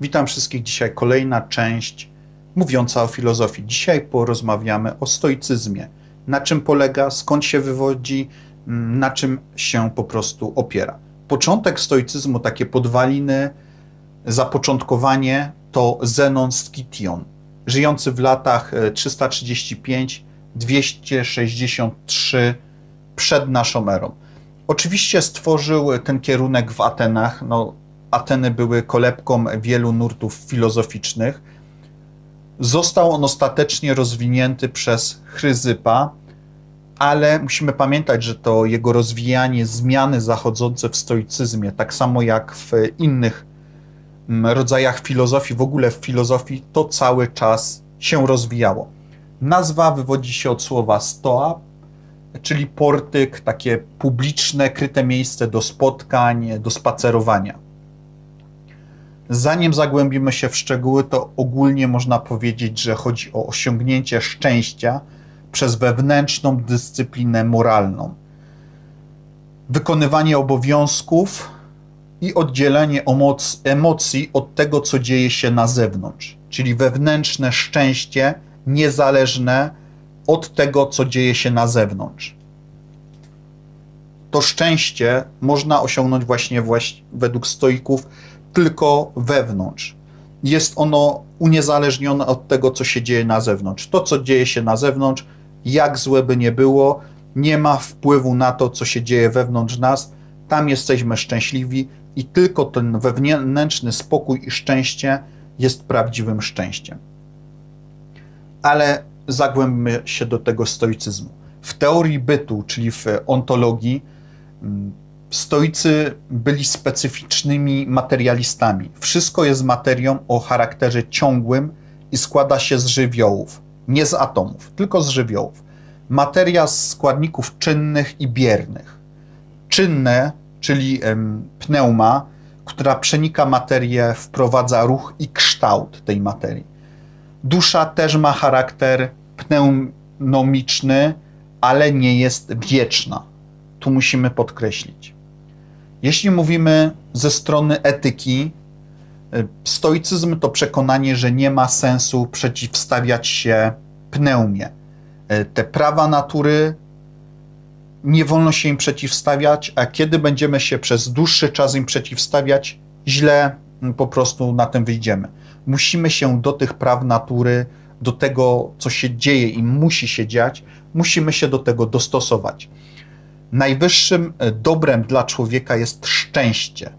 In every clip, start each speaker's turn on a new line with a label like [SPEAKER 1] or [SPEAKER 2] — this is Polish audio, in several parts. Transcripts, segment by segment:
[SPEAKER 1] Witam wszystkich dzisiaj. Kolejna część mówiąca o filozofii. Dzisiaj porozmawiamy o stoicyzmie. Na czym polega, skąd się wywodzi, mm, na czym się po prostu opiera. Początek stoicyzmu, takie podwaliny, zapoczątkowanie to Zenon Skytion, żyjący w latach e, 335-263 przed naszą erą. Oczywiście stworzył ten kierunek w Atenach. No, Ateny były kolebką wielu nurtów filozoficznych. Został on ostatecznie rozwinięty przez Chryzypa, ale musimy pamiętać, że to jego rozwijanie, zmiany zachodzące w stoicyzmie, tak samo jak w innych mm, rodzajach filozofii, w ogóle w filozofii, to cały czas się rozwijało. Nazwa wywodzi się od słowa stoa, czyli portyk, takie publiczne, kryte miejsce do spotkań, do spacerowania. Zanim zagłębimy się w szczegóły, to ogólnie można powiedzieć, że chodzi o osiągnięcie szczęścia przez wewnętrzną dyscyplinę moralną. Wykonywanie obowiązków i oddzielenie emoc- emocji od tego, co dzieje się na zewnątrz, czyli wewnętrzne szczęście niezależne od tego, co dzieje się na zewnątrz. To szczęście można osiągnąć właśnie, właśnie według stoików tylko wewnątrz. Jest ono uniezależnione od tego, co się dzieje na zewnątrz. To, co dzieje się na zewnątrz, jak złe by nie było, nie ma wpływu na to, co się dzieje wewnątrz nas. Tam jesteśmy szczęśliwi i tylko ten wewnętrzny spokój i szczęście jest prawdziwym szczęściem. Ale zagłębmy się do tego stoicyzmu. W teorii bytu, czyli w ontologii, stoicy byli specyficznymi materialistami. Wszystko jest materią o charakterze ciągłym i składa się z żywiołów, nie z atomów, tylko z żywiołów. Materia z składników czynnych i biernych. Czynne, czyli pneuma, która przenika materię, wprowadza ruch i kształt tej materii. Dusza też ma charakter pneumomiczny, ale nie jest wieczna. Tu musimy podkreślić. Jeśli mówimy ze strony etyki, y, stoicyzm to przekonanie, że nie ma sensu przeciwstawiać się pneumie. Y, Te prawa natury nie wolno się im przeciwstawiać, a kiedy będziemy się przez dłuższy czas im przeciwstawiać, źle mm, po prostu na tym wyjdziemy. Musimy się do tych praw natury, do tego, co się dzieje i musi się dziać, musimy się do tego dostosować. Najwyższym e, dobrem dla człowieka jest szczęście.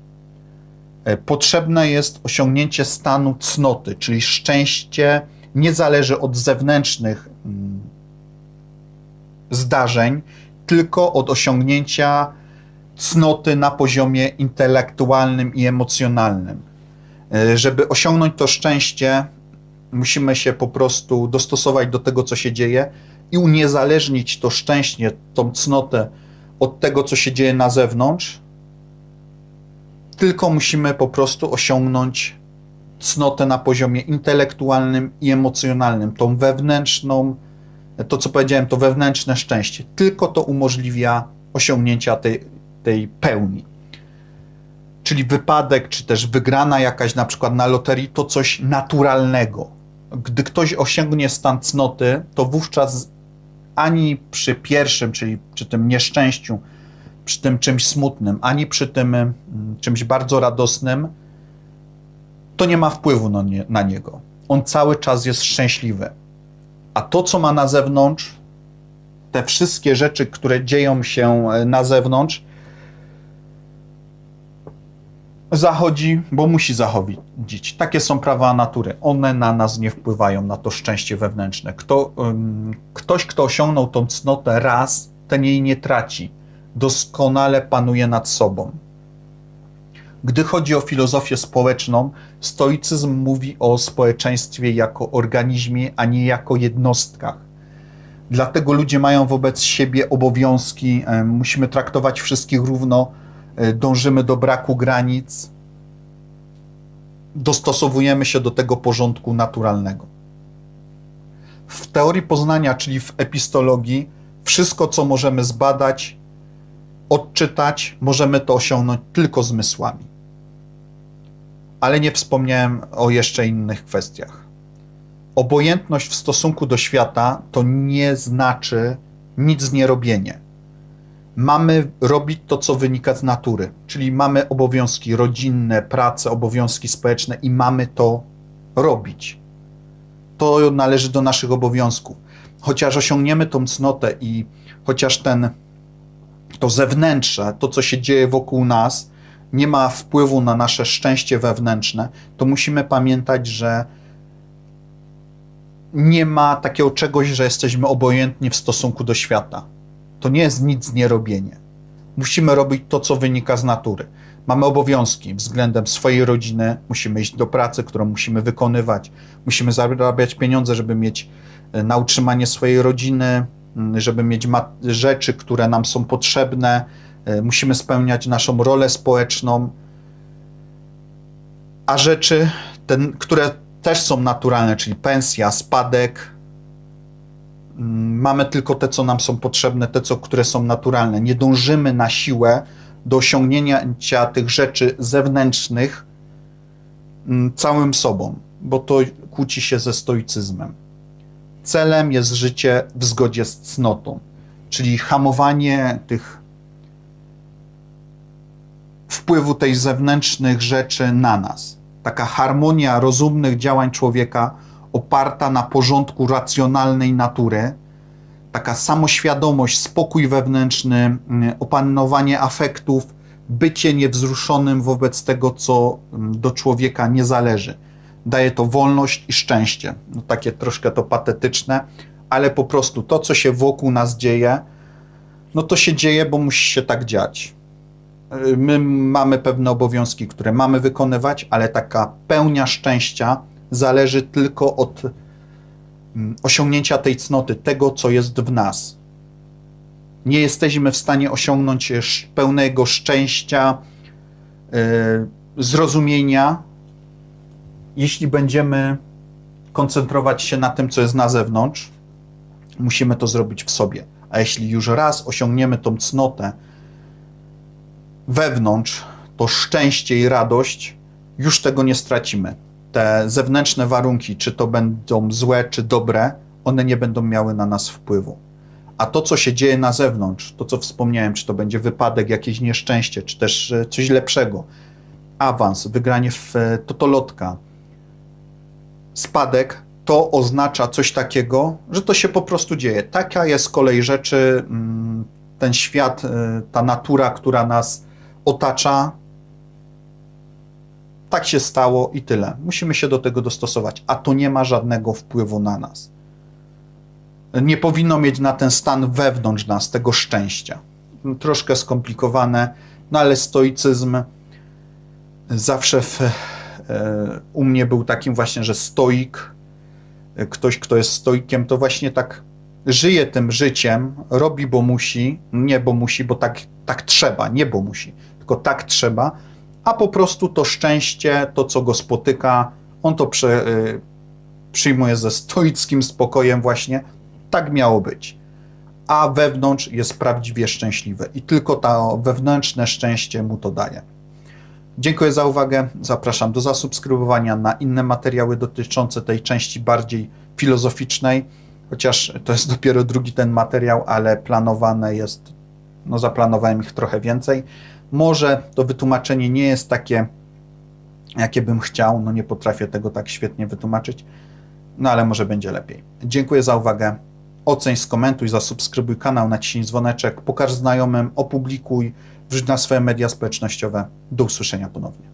[SPEAKER 1] E, Potrzebne jest osiągnięcie stanu cnoty, czyli szczęście nie zależy od zewnętrznych mm, zdarzeń, tylko od osiągnięcia cnoty na poziomie intelektualnym i emocjonalnym. E, Żeby osiągnąć to szczęście, musimy się po prostu dostosować do tego, co się dzieje i uniezależnić to szczęście, tą cnotę od tego, co się dzieje na zewnątrz, tylko musimy po prostu osiągnąć cnotę na poziomie intelektualnym i emocjonalnym, tą wewnętrzną, to co powiedziałem, to wewnętrzne szczęście. Tylko to umożliwia osiągnięcia tej, tej pełni. Czyli wypadek, czy też wygrana jakaś na przykład na loterii, to coś naturalnego. Gdy ktoś osiągnie stan cnoty, to wówczas ani przy pierwszym, czyli przy tym nieszczęściu, przy tym czymś smutnym, ani przy tym mm, czymś bardzo radosnym, to nie ma wpływu na, nie, na niego. On cały czas jest szczęśliwy. A to, co ma na zewnątrz, te wszystkie rzeczy, które dzieją się e, na zewnątrz, zachodzi, bo musi zachodzić. Takie są prawa natury. One na nas nie wpływają, na to szczęście wewnętrzne. Kto, ym, ktoś, kto osiągnął tą cnotę raz, ten jej nie traci. Doskonale panuje nad sobą. Gdy chodzi o filozofię społeczną, stoicyzm mówi o społeczeństwie jako organizmie, a nie jako jednostkach. Dlatego ludzie mają wobec siebie obowiązki, musimy traktować wszystkich równo, dążymy do braku granic, dostosowujemy się do tego porządku naturalnego. W teorii poznania, czyli w epistologii, wszystko, co możemy zbadać, odczytać, możemy to osiągnąć tylko zmysłami. ale nie wspomniałem o jeszcze innych kwestiach. Obojętność w stosunku do świata to nie znaczy nic nie robienie. Mamy robić to, co wynika z natury, czyli mamy obowiązki rodzinne, pracę, obowiązki społeczne i mamy to robić. To należy do naszych obowiązków. Chociaż osiągniemy tą cnotę i chociaż ten, to zewnętrzne, to co się dzieje wokół nas, nie ma wpływu na nasze szczęście wewnętrzne, to musimy pamiętać, że nie ma takiego czegoś, że jesteśmy obojętni w stosunku do świata. To nie jest nic nierobienie. Musimy robić to, co wynika z natury. Mamy obowiązki względem swojej rodziny, musimy iść do pracy, którą musimy wykonywać, musimy zarabiać pieniądze, żeby mieć e, na utrzymanie swojej rodziny, żeby mieć rzeczy, które nam są potrzebne, e, musimy spełniać naszą rolę społeczną, a rzeczy, ten, które też są naturalne, czyli pensja, spadek, mamy tylko te, co nam są potrzebne, te, co, które są naturalne. Nie dążymy na siłę do osiągnięcia tych rzeczy zewnętrznych mm, całym sobą, bo to kłóci się ze stoicyzmem. Celem jest życie w zgodzie z cnotą, czyli hamowanie tych wpływu tej zewnętrznych rzeczy na nas. Taka harmonia rozumnych działań człowieka oparta na porządku racjonalnej natury, taka samoświadomość, spokój wewnętrzny, mm, opanowanie afektów, bycie niewzruszonym wobec tego, co mm, do człowieka nie zależy. Daje to wolność i szczęście. No, takie troszkę to patetyczne, ale po prostu to, co się wokół nas dzieje, no to się dzieje, bo musi się tak dziać. Y, My mamy pewne obowiązki, które mamy wykonywać, ale taka pełnia szczęścia zależy tylko od mm, osiągnięcia tej cnoty, tego, co jest w nas. Nie jesteśmy w stanie osiągnąć sz- pełnego szczęścia, y, zrozumienia, jeśli będziemy koncentrować się na tym, co jest na zewnątrz. Musimy to zrobić w sobie. A jeśli już raz osiągniemy tą cnotę, wewnątrz, to szczęście i radość, już tego nie stracimy. Te zewnętrzne warunki, czy to będą złe, czy dobre, one nie będą miały na nas wpływu. A to, co się dzieje na zewnątrz, to co wspomniałem, czy to będzie wypadek, jakieś nieszczęście, czy też e, coś lepszego, awans, wygranie w e, totolotka, spadek, to oznacza coś takiego, że to się po prostu dzieje. Taka jest kolej rzeczy, mm, ten świat, e, ta natura, która nas otacza. Tak się stało i tyle. Musimy się do tego dostosować, a to nie ma żadnego wpływu na nas. Nie powinno mieć na ten stan wewnątrz nas tego szczęścia. Troszkę skomplikowane, no ale stoicyzm zawsze w, e, u mnie był takim właśnie, że stoik, ktoś, kto jest stoikiem, to właśnie tak żyje tym życiem, robi, bo musi, nie bo musi, bo tak, tak trzeba, nie bo musi, tylko tak trzeba, a po prostu to szczęście, to co go spotyka, on to y, przyjmuje ze stoickim spokojem właśnie, tak miało być. A wewnątrz jest prawdziwie szczęśliwy i tylko to wewnętrzne szczęście mu to daje. Dziękuję za uwagę. Zapraszam do zasubskrybowania na inne materiały dotyczące tej części bardziej filozoficznej chociaż to jest dopiero drugi ten materiał, ale planowane jest, no zaplanowałem ich trochę więcej. Może to wytłumaczenie nie jest takie, jakie bym chciał, no nie potrafię tego tak świetnie wytłumaczyć, no ale może będzie lepiej. Dziękuję za uwagę. Oceń, skomentuj, zasubskrybuj kanał, naciśnij dzwoneczek, pokaż znajomym, opublikuj, wrzuć na swoje media społecznościowe. Do usłyszenia ponownie.